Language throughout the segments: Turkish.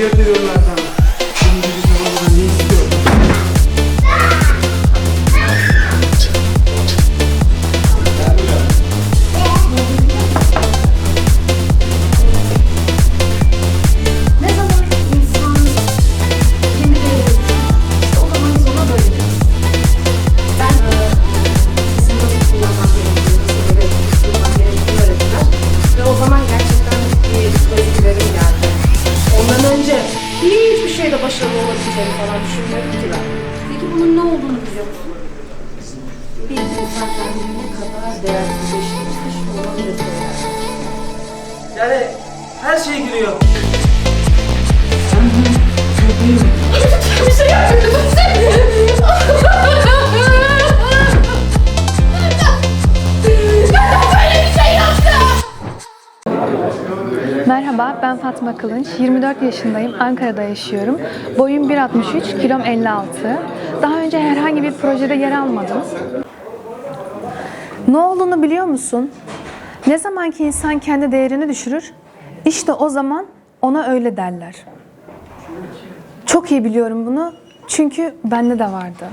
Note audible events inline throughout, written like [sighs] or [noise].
eziyet ediyorlar ben Fatma Kılınç. 24 yaşındayım. Ankara'da yaşıyorum. Boyum 1.63, kilom 56. Daha önce herhangi bir projede yer almadım. Ne olduğunu biliyor musun? Ne zaman ki insan kendi değerini düşürür, işte o zaman ona öyle derler. Çok iyi biliyorum bunu. Çünkü bende de vardı.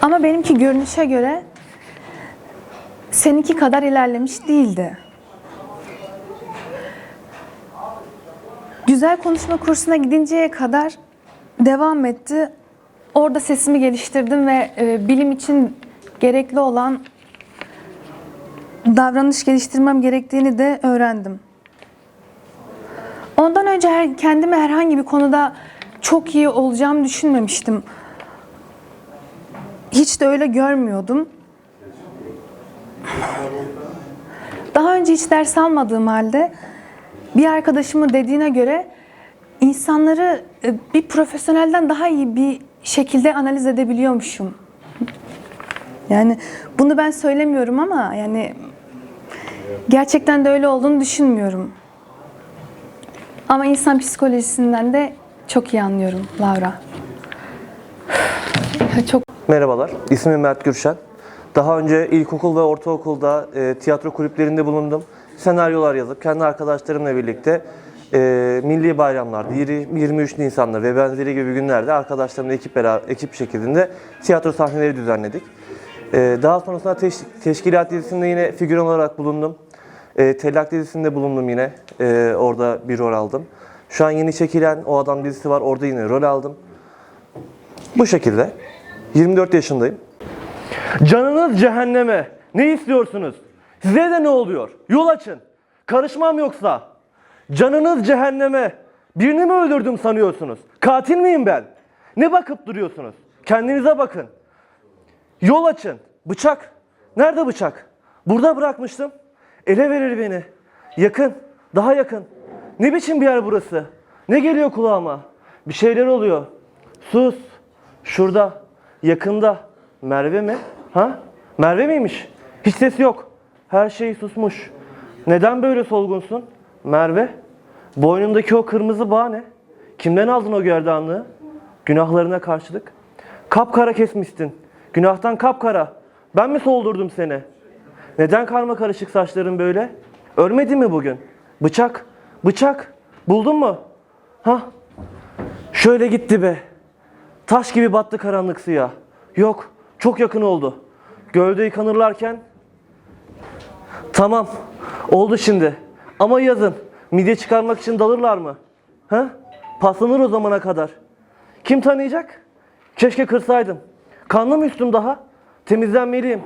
Ama benimki görünüşe göre seninki kadar ilerlemiş değildi. Güzel konuşma kursuna gidinceye kadar devam etti. Orada sesimi geliştirdim ve e, bilim için gerekli olan davranış geliştirmem gerektiğini de öğrendim. Ondan önce her, kendimi herhangi bir konuda çok iyi olacağımı düşünmemiştim. Hiç de öyle görmüyordum. Daha önce hiç ders almadığım halde bir arkadaşımın dediğine göre insanları e, bir profesyonelden daha iyi bir şekilde analiz edebiliyormuşum. Yani bunu ben söylemiyorum ama yani gerçekten de öyle olduğunu düşünmüyorum. Ama insan psikolojisinden de çok iyi anlıyorum Laura. [sighs] Çok Merhabalar, ismim Mert Gürşen. Daha önce ilkokul ve ortaokulda e, tiyatro kulüplerinde bulundum. Senaryolar yazıp kendi arkadaşlarımla birlikte e, milli bayramlarda, yiri- 23 Nisan'da ve benzeri gibi günlerde arkadaşlarımla ekip beraber, ekip şeklinde tiyatro sahneleri düzenledik. E, daha sonrasında teş- teşkilat dizisinde yine figüran olarak bulundum. E, Tellak dizisinde bulundum yine. E, orada bir rol aldım. Şu an yeni çekilen O Adam dizisi var. Orada yine rol aldım. Bu şekilde. 24 yaşındayım. Canınız cehenneme. Ne istiyorsunuz? Size de ne oluyor? Yol açın. Karışmam yoksa. Canınız cehenneme. Birini mi öldürdüm sanıyorsunuz? Katil miyim ben? Ne bakıp duruyorsunuz? Kendinize bakın. Yol açın. Bıçak. Nerede bıçak? Burada bırakmıştım. Ele verir beni. Yakın. Daha yakın. Ne biçim bir yer burası? Ne geliyor kulağıma? Bir şeyler oluyor. Sus. Şurada. Yakında. Merve mi? Ha? Merve miymiş? Hiç ses yok. Her şey susmuş. Neden böyle solgunsun? Merve? Boynundaki o kırmızı bağ ne? Kimden aldın o gerdanlığı? Günahlarına karşılık. Kapkara kesmişsin. Günahtan kapkara. Ben mi soldurdum seni? Neden karma karışık saçların böyle? Örmedi mi bugün? Bıçak. Bıçak. Buldun mu? Ha? Şöyle gitti be. Taş gibi battı karanlık suya. Yok, çok yakın oldu. Gölde yıkanırlarken... Tamam, oldu şimdi. Ama yazın, midye çıkarmak için dalırlar mı? Ha? Paslanır o zamana kadar. Kim tanıyacak? Keşke kırsaydım. Kanlı mı üstüm daha? Temizlenmeliyim.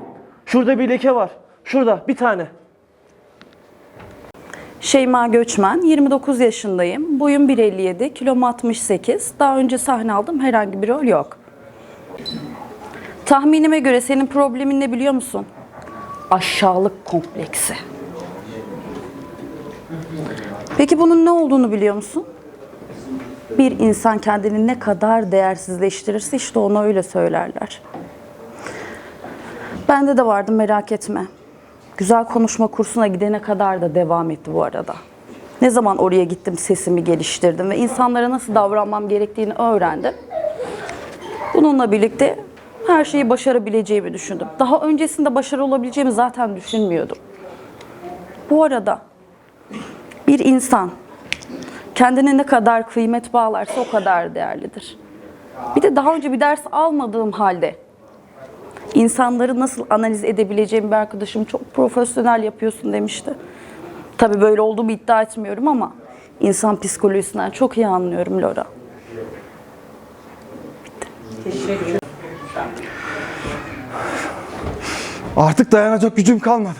Şurada bir leke var. Şurada, bir tane. Şeyma Göçmen, 29 yaşındayım. Boyum 1.57, kilom 68. Daha önce sahne aldım, herhangi bir rol yok. Tahminime göre senin problemin ne biliyor musun? Aşağılık kompleksi. Peki bunun ne olduğunu biliyor musun? Bir insan kendini ne kadar değersizleştirirse işte ona öyle söylerler. Bende de vardı merak etme. Güzel konuşma kursuna gidene kadar da devam etti bu arada. Ne zaman oraya gittim sesimi geliştirdim ve insanlara nasıl davranmam gerektiğini öğrendim. Bununla birlikte her şeyi başarabileceğimi düşündüm. Daha öncesinde başarılı olabileceğimi zaten düşünmüyordum. Bu arada Bir insan kendine ne kadar kıymet bağlarsa o kadar değerlidir. Bir de daha önce bir ders almadığım halde insanları nasıl analiz edebileceğim bir arkadaşım çok profesyonel yapıyorsun demişti. Tabii böyle olduğumu iddia etmiyorum ama insan psikolojisinden çok iyi anlıyorum Lora. Artık dayanacak gücüm kalmadı.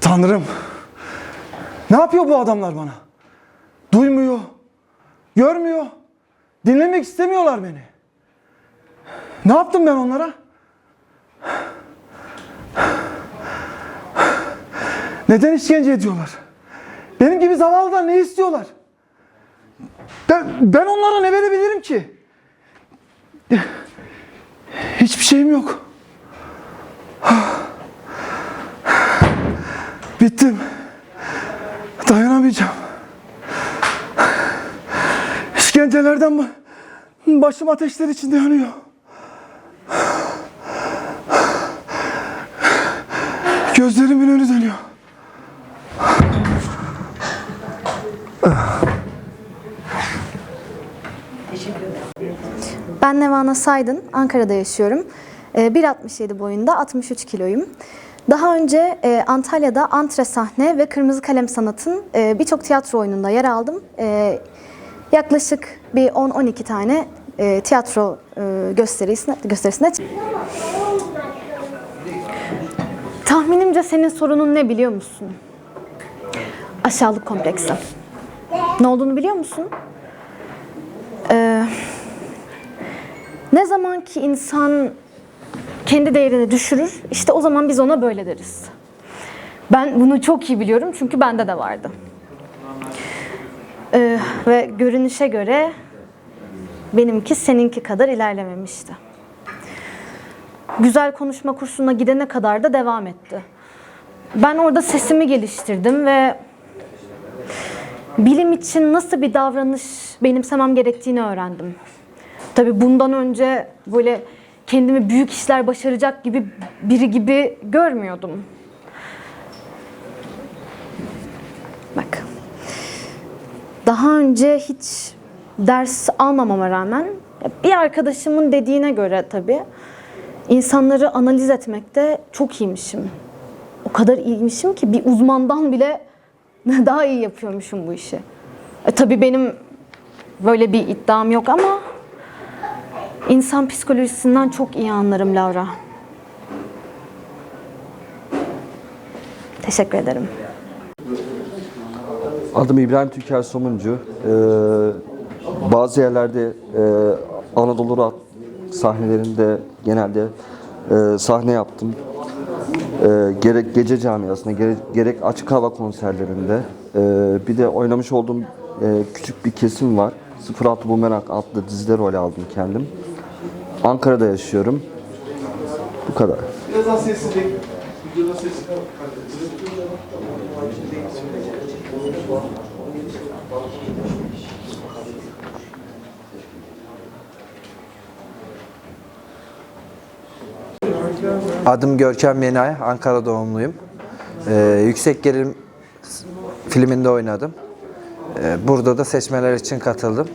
Tanrım. Ne yapıyor bu adamlar bana? Duymuyor. Görmüyor. Dinlemek istemiyorlar beni. Ne yaptım ben onlara? Neden işkence ediyorlar? Benim gibi zavallıdan ne istiyorlar? Ben, ben onlara ne verebilirim ki? Hiçbir şeyim yok. Bittim. Dayanamayacağım. İşkencelerden mi? Başım ateşler içinde yanıyor. Gözlerimin önü dönüyor. Ben Nevana Saydın, Ankara'da yaşıyorum. Ee, 1.67 boyunda, 63 kiloyum. Daha önce e, Antalya'da Antre Sahne ve Kırmızı Kalem Sanat'ın e, birçok tiyatro oyununda yer aldım. E, yaklaşık bir 10-12 tane e, tiyatro e, gösterisine, gösterisine Tahminimce senin sorunun ne biliyor musun? Aşağılık kompleksi. Ne olduğunu biliyor musun? Ee, ne zaman ki insan kendi değerini düşürür, işte o zaman biz ona böyle deriz. Ben bunu çok iyi biliyorum çünkü bende de vardı. Ee, ve görünüşe göre benimki seninki kadar ilerlememişti. Güzel konuşma kursuna gidene kadar da devam etti. Ben orada sesimi geliştirdim ve bilim için nasıl bir davranış benimsemem gerektiğini öğrendim. Tabii bundan önce böyle kendimi büyük işler başaracak gibi biri gibi görmüyordum. Bak. Daha önce hiç ders almamama rağmen bir arkadaşımın dediğine göre tabii insanları analiz etmekte çok iyiymişim. O kadar iyiymişim ki bir uzmandan bile [laughs] daha iyi yapıyormuşum bu işi. E, tabii benim böyle bir iddiam yok ama insan psikolojisinden çok iyi anlarım Laura. Teşekkür ederim. Adım İbrahim Tüker Somuncu. Ee, bazı yerlerde e, Anadolu rock sahnelerinde genelde e, sahne yaptım. E, gerek gece camiasında, gerek, gerek açık hava konserlerinde. E, bir de oynamış olduğum e, küçük bir kesim var. 06 Bumerang adlı dizide rol aldım kendim. Ankara'da yaşıyorum. Bu kadar. Adım Görkem Yenay, Ankara doğumluyum. Ee, Yüksek Gerilim filminde oynadım. Ee, burada da seçmeler için katıldım.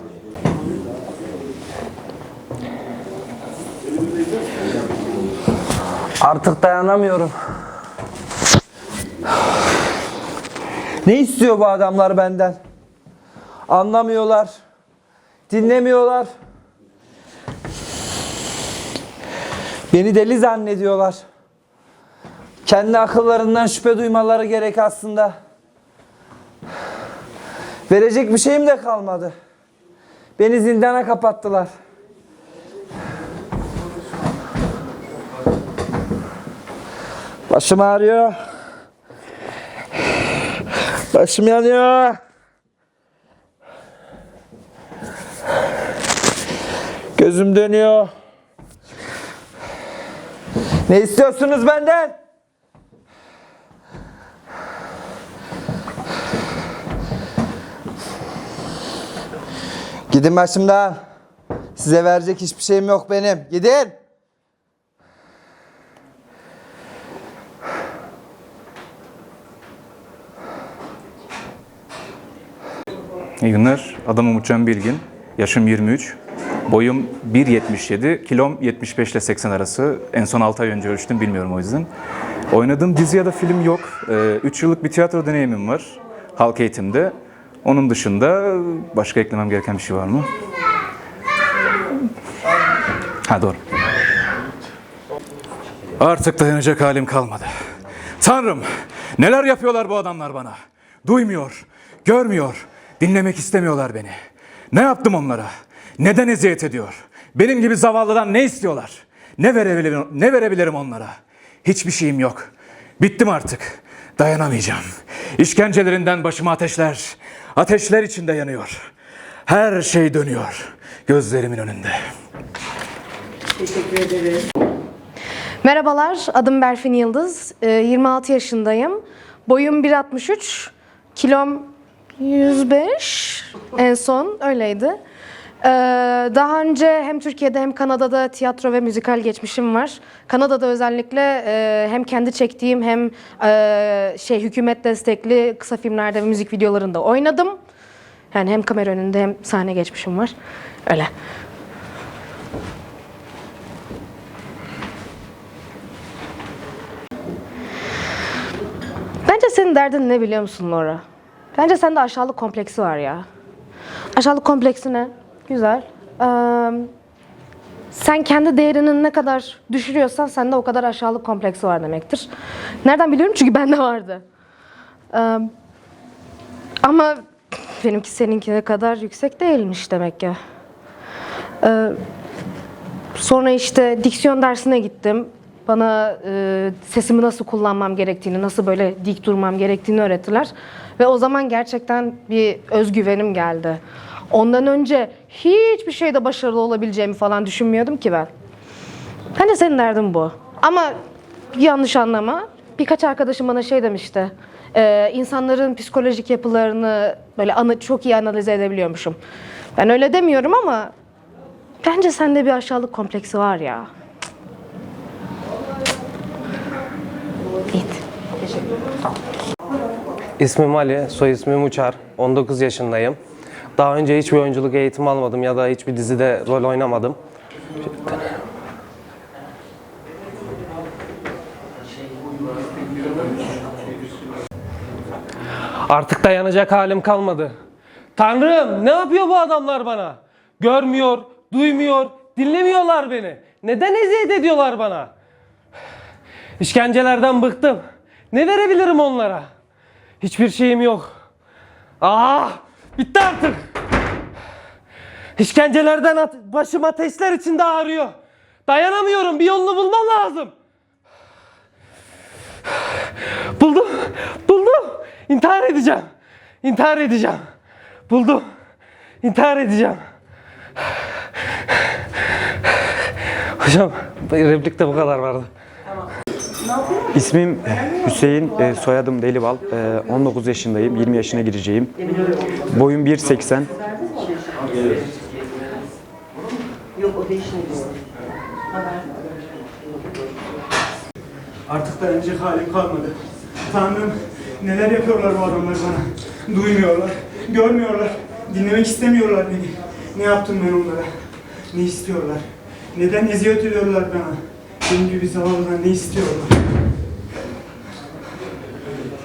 Artık dayanamıyorum. Ne istiyor bu adamlar benden? Anlamıyorlar. Dinlemiyorlar. Beni deli zannediyorlar. Kendi akıllarından şüphe duymaları gerek aslında. Verecek bir şeyim de kalmadı. Beni zindana kapattılar. Başım ağrıyor. Başım yanıyor. Gözüm dönüyor. Ne istiyorsunuz benden? Gidin başımdan. Size verecek hiçbir şeyim yok benim. Gidin. İyi günler. Adım Umutcan Bilgin. Yaşım 23. Boyum 1.77, kilom 75 ile 80 arası. En son 6 ay önce ölçtüm, bilmiyorum o yüzden. Oynadığım dizi ya da film yok. 3 yıllık bir tiyatro deneyimim var. Halk eğitimde. Onun dışında başka eklemem gereken bir şey var mı? Ha doğru. Artık dayanacak halim kalmadı. Tanrım, neler yapıyorlar bu adamlar bana? Duymuyor, görmüyor, dinlemek istemiyorlar beni. Ne yaptım onlara? Neden eziyet ediyor? Benim gibi zavallıdan ne istiyorlar? Ne verebilirim, ne verebilirim onlara? Hiçbir şeyim yok. Bittim artık. Dayanamayacağım. İşkencelerinden başıma ateşler, ateşler içinde yanıyor. Her şey dönüyor gözlerimin önünde. Merhabalar, adım Berfin Yıldız. Ee, 26 yaşındayım. Boyum 1.63, kilom 105 en son öyleydi. Ee, Daha önce hem Türkiye'de hem Kanada'da tiyatro ve müzikal geçmişim var. Kanada'da özellikle e, hem kendi çektiğim hem e, şey hükümet destekli kısa filmlerde ve müzik videolarında oynadım. Yani hem kamera önünde hem sahne geçmişim var. Öyle. Bence senin derdin ne biliyor musun Laura? Bence sende aşağılık kompleksi var ya. Aşağılık kompleksi ne? Güzel. Ee, sen kendi değerinin ne kadar düşürüyorsan sende o kadar aşağılık kompleksi var demektir. Nereden biliyorum? Çünkü bende vardı. Ee, ama benimki seninkine kadar yüksek değilmiş demek ki. Ee, Sonra işte diksiyon dersine gittim. Bana e, sesimi nasıl kullanmam gerektiğini, nasıl böyle dik durmam gerektiğini öğrettiler. Ve o zaman gerçekten bir özgüvenim geldi. Ondan önce hiçbir şeyde başarılı olabileceğimi falan düşünmüyordum ki ben. Hani senin derdin bu. Ama yanlış anlama. Birkaç arkadaşım bana şey demişti. E, insanların psikolojik yapılarını böyle anı, çok iyi analiz edebiliyormuşum. Ben öyle demiyorum ama Bence sende bir aşağılık kompleksi var ya. İsmim Ali, soy ismim Uçar. 19 yaşındayım. Daha önce hiçbir oyunculuk eğitimi almadım ya da hiçbir dizide rol oynamadım. Artık dayanacak halim kalmadı. Tanrım, ne yapıyor bu adamlar bana? Görmüyor, duymuyor, dinlemiyorlar beni. Neden eziyet ediyorlar bana? İşkencelerden bıktım. Ne verebilirim onlara? Hiçbir şeyim yok. Ah! Bitti artık. İşkencelerden at- başım ateşler içinde ağrıyor. Dayanamıyorum. Bir yolunu bulmam lazım. Buldum. Buldum. İntihar edeceğim. İntihar edeceğim. Buldum. İntihar edeceğim. Hocam replikte bu kadar vardı. İsmim Hüseyin, e, soyadım Delibal. E, 19 yaşındayım, 20 yaşına gireceğim. Boyum 1.80. Artık dayanacak halim kalmadı. Tanrım neler yapıyorlar bu adamlar bana. Duymuyorlar, görmüyorlar, dinlemek istemiyorlar beni. Ne yaptım ben onlara? Ne istiyorlar? Neden eziyet ediyorlar bana? Benim gibi zavallıdan ne istiyorlar?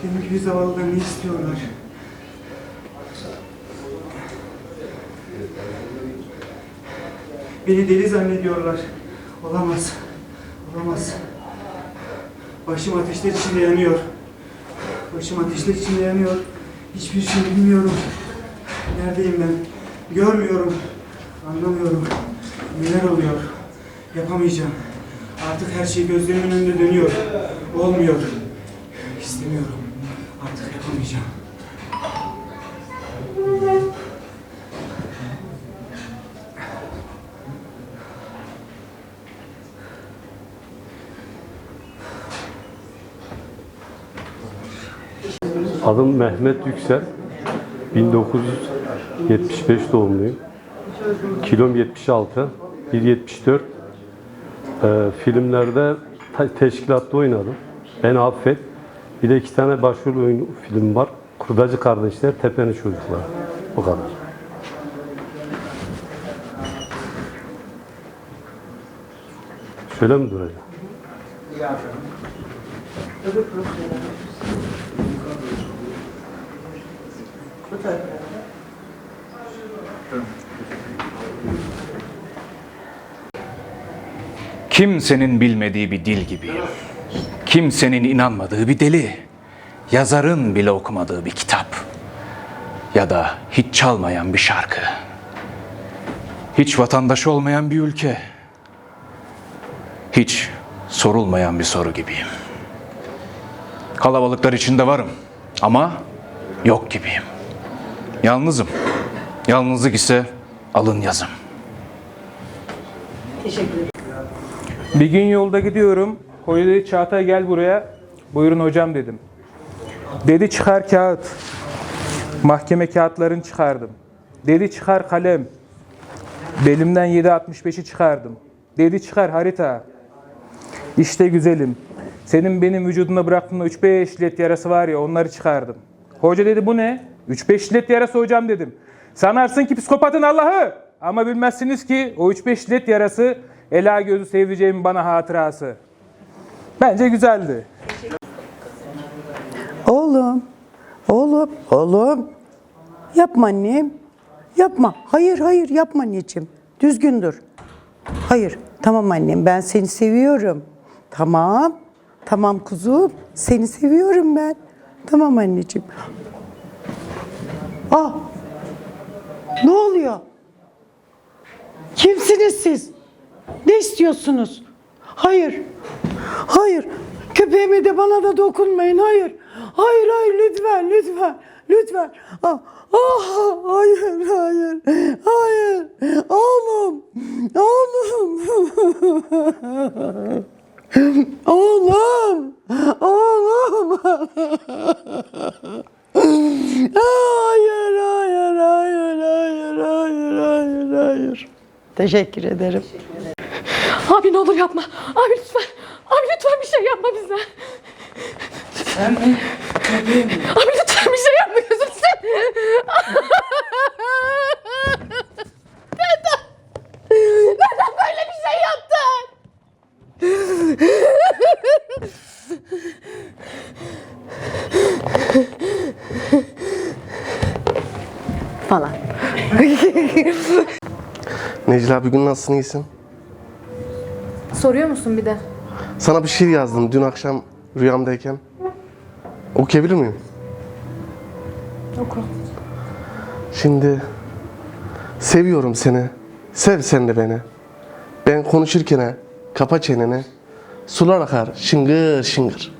Benim gibi zavallıdan ne istiyorlar? Beni deli zannediyorlar. Olamaz. Olamaz. Başım ateşler içinde yanıyor. Başım ateşler içinde yanıyor. Hiçbir şey bilmiyorum. Neredeyim ben? Görmüyorum. Anlamıyorum. Neler oluyor? Yapamayacağım. Artık her şey gözlerimin önünde dönüyor. Olmuyor. İstemiyorum. Artık yapamayacağım. Adım Mehmet Yüksel. 1975 doğumluyum. Kilom 76, 1.74. Ee, filmlerde te- teşkilatta oynadım. Ben Affet. Bir de iki tane başrol oyunu film var. Kurdacı Kardeşler, Tepenin Çocuklar. O kadar. Şöyle mi duracak? Kimsenin bilmediği bir dil gibiyim. Kimsenin inanmadığı bir deli. Yazarın bile okumadığı bir kitap. Ya da hiç çalmayan bir şarkı. Hiç vatandaşı olmayan bir ülke. Hiç sorulmayan bir soru gibiyim. Kalabalıklar içinde varım ama yok gibiyim. Yalnızım. Yalnızlık ise alın yazım. Bir gün yolda gidiyorum. Hoca dedi Çağatay gel buraya. Buyurun hocam dedim. Dedi çıkar kağıt. Mahkeme kağıtlarını çıkardım. Dedi çıkar kalem. Belimden 7.65'i çıkardım. Dedi çıkar harita. İşte güzelim. Senin benim vücuduna bıraktığın o 3-5 let yarası var ya onları çıkardım. Hoca dedi bu ne? 3-5 let yarası hocam dedim. Sanarsın ki psikopatın Allah'ı. Ama bilmezsiniz ki o 3-5 let yarası Ela gözü sevdiceğimin bana hatırası. Bence güzeldi. Oğlum, oğlum, oğlum. Yapma annem. Yapma. Hayır, hayır yapma anneciğim. Düzgün dur. Hayır. Tamam annem ben seni seviyorum. Tamam. Tamam kuzum. Seni seviyorum ben. Tamam anneciğim. Ah. Ne oluyor? Kimsiniz siz? Ne istiyorsunuz? Hayır. Hayır. Köpeğime de bana da dokunmayın. Hayır. Hayır hayır lütfen lütfen. Lütfen. Ah, ah, hayır hayır. Hayır. Oğlum. Oğlum. Oğlum. Oğlum. Hayır, hayır, hayır, hayır, hayır, hayır, hayır. Teşekkür ederim. Abi ne olur yapma. Abi lütfen. Abi lütfen bir şey yapma bize. Abi lütfen bir şey yapma gözüm sen. Neden? Neden böyle bir şey yaptın? Falan. Necla bir gün nasılsın iyisin? Soruyor musun bir de? Sana bir şiir yazdım dün akşam rüyamdayken. Okuyabilir miyim? Oku. Şimdi seviyorum seni. Sev sen de beni. Ben konuşurken kapa çeneni. Sular akar şıngır şıngır.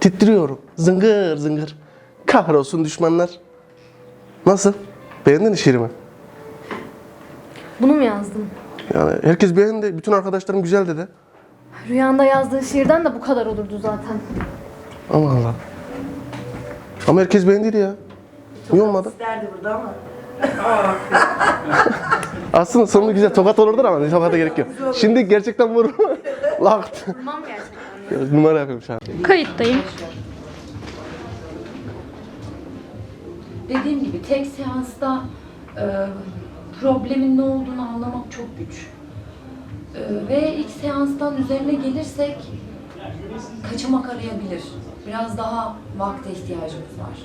Titriyorum zıngır zıngır. Kahrolsun düşmanlar. Nasıl? Beğendin mi şiirimi? Bunu mu yazdın? Yani herkes beğendi. Bütün arkadaşlarım güzel dedi. Rüyanda yazdığın şiirden de bu kadar olurdu zaten. Allah Allah. Ama herkes beğendiydi ya. Niye olmadı? Derdi burada ama. [laughs] Aslında sonu güzel tokat olurdu ama tokata gerek yok. Şimdi gerçekten vur. [laughs] Lakt. Tamam gerçekten. Numara yapıyorum şu an. Kayıttayım. Dediğim gibi tek seansta e, problemin ne olduğunu anlamak çok güç. E, ve ilk seanstan üzerine gelirsek kaçamak arayabilir. Biraz daha vakte ihtiyacımız var.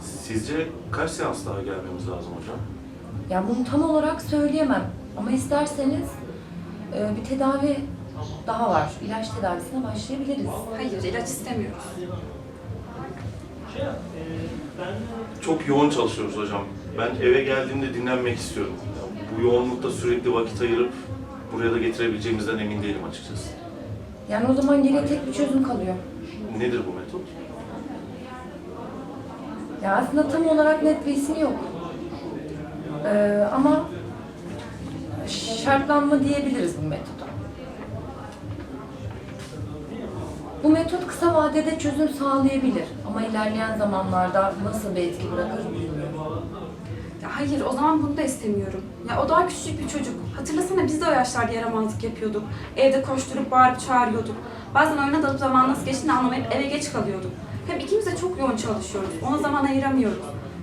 Sizce kaç seans daha gelmemiz lazım hocam? Yani bunu tam olarak söyleyemem. Ama isterseniz e, bir tedavi daha var. İlaç tedavisine başlayabiliriz. Hayır, ilaç istemiyoruz. Çok yoğun çalışıyoruz hocam. Ben eve geldiğimde dinlenmek istiyorum. Bu yoğunlukta sürekli vakit ayırıp buraya da getirebileceğimizden emin değilim açıkçası. Yani o zaman geriye tek bir çözüm kalıyor. Nedir bu metot? Ya aslında tam olarak net bir ismi yok. Ee, ama şartlanma diyebiliriz bu metoda. Bu metot kısa vadede çözüm sağlayabilir ama ilerleyen zamanlarda nasıl bir etki bırakır bilmiyorum. Ya hayır, o zaman bunu da istemiyorum. Ya o daha küçük bir çocuk. Hatırlasana biz de o yaşlarda yaramazlık yapıyorduk. Evde koşturup bağırıp çağırıyorduk. Bazen oyuna dalıp zaman nasıl geçtiğini anlamayıp eve geç kalıyorduk. Hem ikimiz de çok yoğun çalışıyoruz. Ona zaman ayıramıyoruz.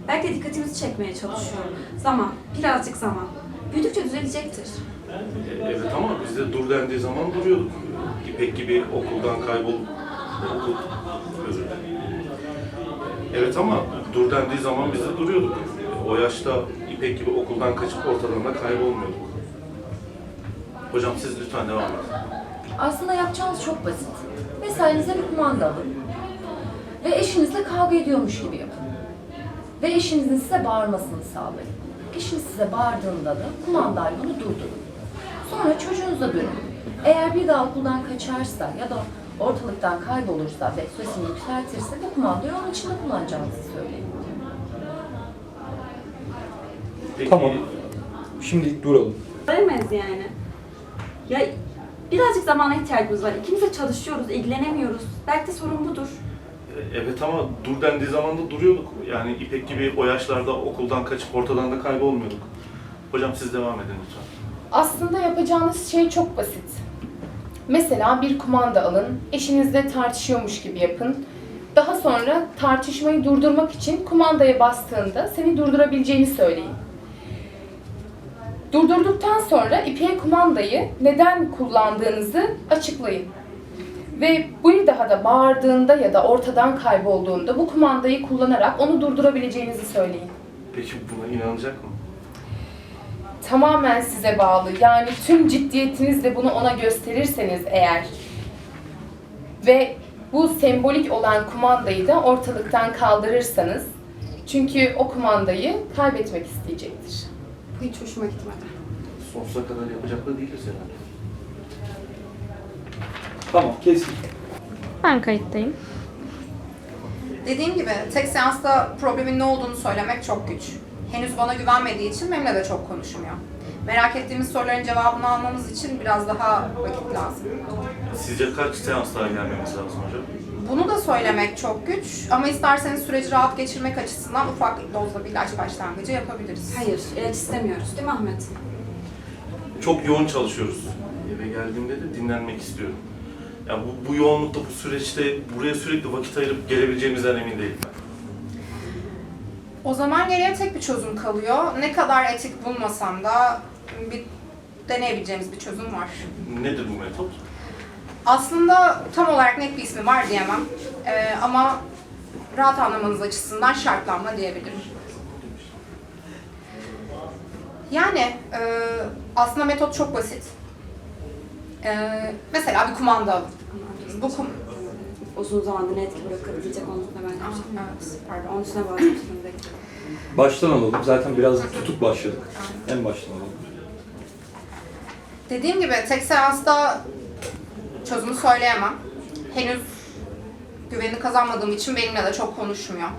Belki de dikkatimizi çekmeye çalışıyor. Zaman, birazcık zaman. Büyüdükçe düzelecektir. E, Evet ama biz de dur dendiği zaman duruyorduk. İpek gibi okuldan kaybolup okul. Evet ama dur dendiği zaman biz de duruyorduk. O yaşta İpek gibi okuldan kaçıp ortadan da kaybolmuyorduk. Hocam siz lütfen devam edin. Aslında yapacağınız çok basit. Mesela elinize bir kumanda alın. Ve eşinizle kavga ediyormuş gibi yapın. Ve eşinizin size bağırmasını sağlayın. Eşiniz size bağırdığında da kumandayla onu durdurun. Sonra çocuğunuza dönün. Eğer bir daha okuldan kaçarsa ya da ortalıktan kaybolursa ve sesini yükseltirse bu kumandayı onun içinde kullanacağınızı söyleyin. Peki, Tamam. Şimdi duralım. Veremez yani. Ya birazcık zamana ihtiyacımız var. İkimiz de çalışıyoruz, ilgilenemiyoruz. Belki de sorun budur. e, Evet ama dur dendiği zaman da duruyorduk. Yani İpek gibi o yaşlarda okuldan kaçıp ortadan da kaybolmuyorduk. Hocam siz devam edin lütfen. Aslında yapacağınız şey çok basit. Mesela bir kumanda alın, eşinizle tartışıyormuş gibi yapın. Daha sonra tartışmayı durdurmak için kumandaya bastığında seni durdurabileceğini söyleyin. Durdurduktan sonra ipeğe kumandayı neden kullandığınızı açıklayın. Ve bir daha da bağırdığında ya da ortadan kaybolduğunda bu kumandayı kullanarak onu durdurabileceğinizi söyleyin. Peki buna inanacak mı? tamamen size bağlı. Yani tüm ciddiyetinizle bunu ona gösterirseniz eğer ve bu sembolik olan kumandayı da ortalıktan kaldırırsanız çünkü o kumandayı kaybetmek isteyecektir. Hiç hoşuma gitmedi. Sonsuza kadar yapacaklı değiliz herhalde. Tamam kesin. Ben kayıttayım. Dediğim gibi tek seansta problemin ne olduğunu söylemek çok güç. Henüz bana güvenmediği için benimle de çok konuşmuyor. Merak ettiğimiz soruların cevabını almamız için biraz daha vakit lazım. Sizce kaç seans daha gelmemiz lazım hocam? Bunu da söylemek çok güç ama isterseniz süreci rahat geçirmek açısından ufak dozda bir ilaç başlangıcı yapabiliriz. Hayır, ilaç istemiyoruz değil mi Ahmet? Çok yoğun çalışıyoruz. Eve geldiğimde de dinlenmek istiyorum. Ya bu, bu yoğunlukta, bu süreçte buraya sürekli vakit ayırıp gelebileceğimizden emin değilim ben. O zaman geriye tek bir çözüm kalıyor. Ne kadar etik bulmasam da bir deneyebileceğimiz bir çözüm var. Nedir bu metot? Aslında tam olarak net bir ismi var diyemem. Ee, ama rahat anlamanız açısından şartlanma diyebilirim. Yani e, aslında metot çok basit. E, mesela bir kumanda alın. Bu kum Uzun zamandır ne etki bırakabilecek onun üstüne ben Evet, pardon. Onun üstüne bağlamıştım. Baştan alalım. Zaten biraz tutuk başladık. En baştan alalım. Dediğim gibi tek seansta çözümü söyleyemem. Henüz güvenini kazanmadığım için benimle de çok konuşmuyor.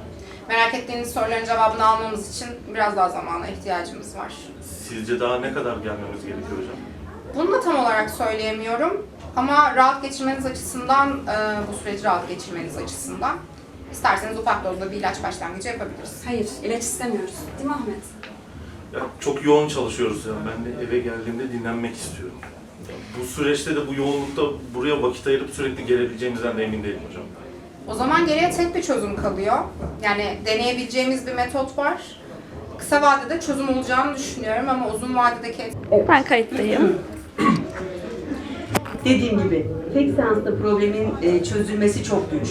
Merak ettiğiniz soruların cevabını almamız için biraz daha zamana ihtiyacımız var. Sizce daha ne kadar gelmemiz gerekiyor hocam? Bunu da tam olarak söyleyemiyorum. Ama rahat geçirmeniz açısından, e, bu süreci rahat geçirmeniz açısından isterseniz ufak dozda bir ilaç başlangıcı yapabiliriz. Hayır, ilaç istemiyoruz. Değil mi Ahmet? Ya çok yoğun çalışıyoruz ya. Ben de eve geldiğimde dinlenmek istiyorum. Bu süreçte de bu yoğunlukta buraya vakit ayırıp sürekli gelebileceğimizden de emin değilim hocam. O zaman geriye tek bir çözüm kalıyor. Yani deneyebileceğimiz bir metot var. Kısa vadede çözüm olacağını düşünüyorum ama uzun vadedeki... Ben kayıttayım. [clears throat] Dediğim gibi tek seansta problemin e, çözülmesi çok güç.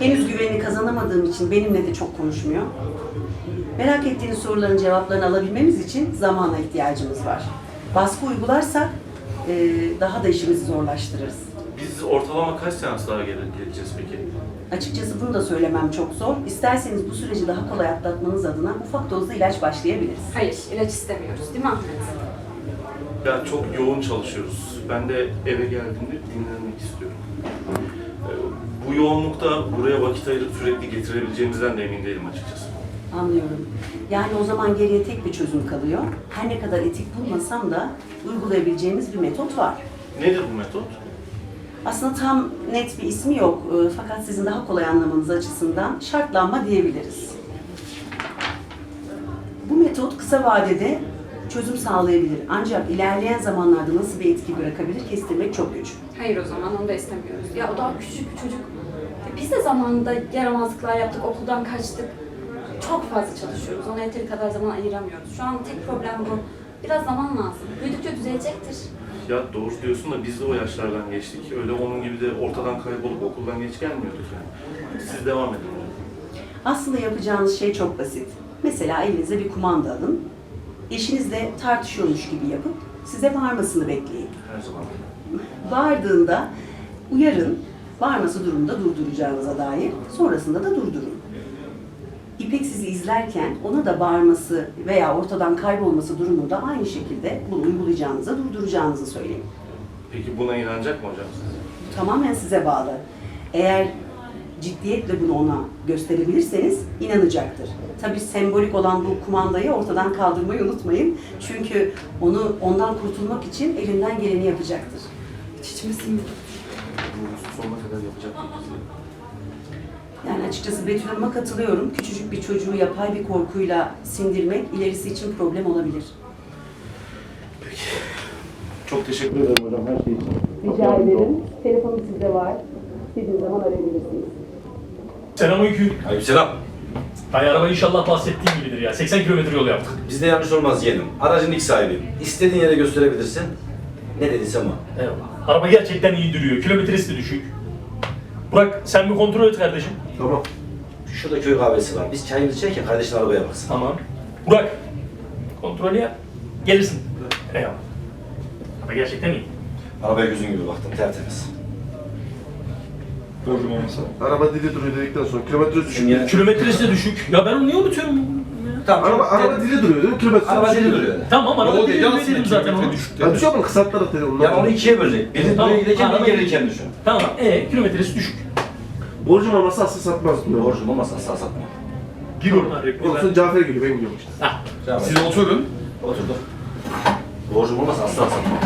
Henüz güvenini kazanamadığım için benimle de çok konuşmuyor. Merak ettiğiniz soruların cevaplarını alabilmemiz için zamana ihtiyacımız var. Baskı uygularsak e, daha da işimizi zorlaştırırız. Biz ortalama kaç seans daha gele- geleceğiz peki? Açıkçası bunu da söylemem çok zor. İsterseniz bu süreci daha kolay atlatmanız adına ufak dozda ilaç başlayabiliriz. Hayır, ilaç istemiyoruz. Değil mi Ahmet? Ya çok yoğun çalışıyoruz. Ben de eve geldiğimde dinlenmek istiyorum. Ee, Bu yoğunlukta buraya vakit ayırıp sürekli getirebileceğimizden de emin değilim açıkçası. Anlıyorum. Yani o zaman geriye tek bir çözüm kalıyor. Her ne kadar etik bulmasam da uygulayabileceğimiz bir metot var. Nedir bu metot? Aslında tam net bir ismi yok e, fakat sizin daha kolay anlamanız açısından şartlanma diyebiliriz. Bu metot kısa vadede çözüm sağlayabilir ancak ilerleyen zamanlarda nasıl bir etki bırakabilir kestirmek çok güç. Hayır o zaman onu da istemiyoruz. Ya o daha küçük bir çocuk. Biz de zamanında yaramazlıklar yaptık, okuldan kaçtık. Çok fazla çalışıyoruz. Ona yeteri kadar zaman ayıramıyoruz. Şu an tek problem bu. Biraz zaman lazım. Büyüdükçe düzelecektir. Ya doğru diyorsun da biz de o yaşlardan geçtik. Öyle onun gibi de ortadan kaybolup okuldan geç gelmiyorduk yani. Siz devam edin. Aslında yapacağınız şey çok basit. Mesela elinize bir kumanda alın. Eşinizle tartışıyormuş gibi yapıp size bağırmasını bekleyin. Her zaman. Bağırdığında uyarın, bağırması durumunda durduracağınıza dair. Sonrasında da durdurun. İpek sizi izlerken ona da bağırması veya ortadan kaybolması durumunda aynı şekilde bunu uygulayacağınıza, durduracağınızı söyleyin. Peki buna inanacak mı hocam siz? Tamamen size bağlı. Eğer ciddiyetle bunu ona gösterebilirseniz inanacaktır. Tabii sembolik olan bu kumandayı ortadan kaldırmayı unutmayın. Çünkü onu ondan kurtulmak için elinden geleni yapacaktır. İçime sinmedi. Bu sonuna kadar yapacak Yani açıkçası Betül Hanım'a katılıyorum. Küçücük bir çocuğu yapay bir korkuyla sindirmek ilerisi için problem olabilir. Çok teşekkür ederim hocam her şey için. Rica ederim. Telefonum sizde var. İstediğiniz zaman arayabilirsiniz. Selamünaleyküm. Aleykümselam. Dayı araba inşallah bahsettiğin gibidir ya. 80 kilometre yol yaptık. Bizde yanlış olmaz yeğenim. Aracın ilk sahibiyim. İstediğin yere gösterebilirsin. Ne dediysem o. Eyvallah. Araba gerçekten iyi duruyor. Kilometresi de düşük. Burak sen bir kontrol et kardeşim. Tamam. Şurada köy kahvesi var. Biz çayımızı içerken kardeşin arabaya baksın. Tamam. Burak kontrolü yap. Gelirsin. Eyvallah. Araba gerçekten iyi. Arabaya gözün gibi baktım. Tertemiz. Borcum olmasa. Araba dili duruyor dedikten sonra kilometre düşük. Kilometresi de düşük. Ya ben onu niye unutuyorum? Tamam. Araba, araba dili duruyor değil mi? Kilometre Araba dili duruyor. Tamam araba dili duruyor dedim zaten onu. Ya düşüyor mu? Kısaltlarak dedim. Yani onu ikiye bölecek. Biri Tamam, buraya giderken araba- biri gelirken düşün. Tamam. E kilometresi düşük. Borcum olmasa asıl satmaz diyor. Borcum olmasa asla satma. Gir oradan Olsun Cafer geliyor ben gidiyorum işte. Siz oturun. Oturduk. Borcum olmasa asla satma.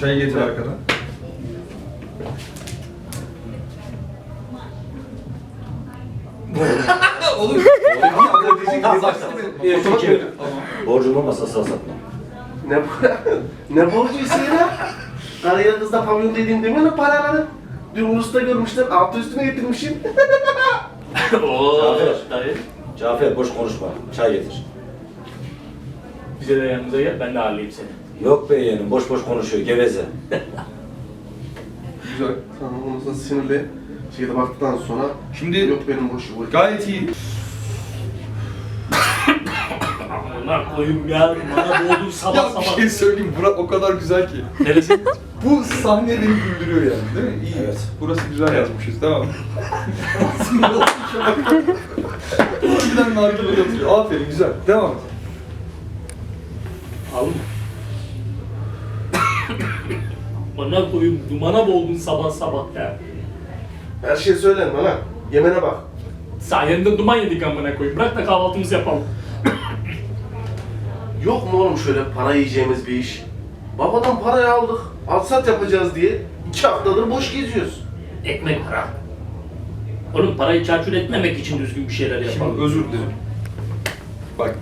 Çayı getir arkadan. Olur. Borcum olmasa asla satma. Ne ne borcuysa ya? Karıya kızla pavyon dediğin demiyor mu paraları? Dün Ulus'ta görmüşler, altı üstüne getirmişim. [laughs] Oo, Cafer. dayı. Cafer boş konuşma. Çay getir. Bize de yanımıza gel. Ben de ağırlayayım seni. Yok be yeğenim boş boş konuşuyor. Geveze. Güzel. Tamam ondan sinirli şeyde baktıktan sonra Şimdi yok benim boşu bu. gayet iyi. Amına koyayım ya. Bana boğdun [laughs] sabah Ya bir sabah. şey söyleyeyim Burak o kadar güzel ki. Neresi? Bu sahne beni güldürüyor yani değil mi? İyi. Evet. Burası güzel yazmışız tamam. An. Harbiden nargile atıyor. Aferin güzel. Devam et. Al mı? Bana koyayım. Dumana boğdun sabah sabah ya. Her şey söylenme lan. Yemene bak. Sayende duman yedik amına koyayım. Bırak da kahvaltımızı yapalım. [coughs] Yok mu oğlum şöyle para yiyeceğimiz bir iş? Babadan parayı aldık. Alsat yapacağız diye iki haftadır boş geziyoruz. Ekmek para. Oğlum parayı çarçur etmemek için düzgün bir şeyler yapalım. Şimdi özür dilerim. Bak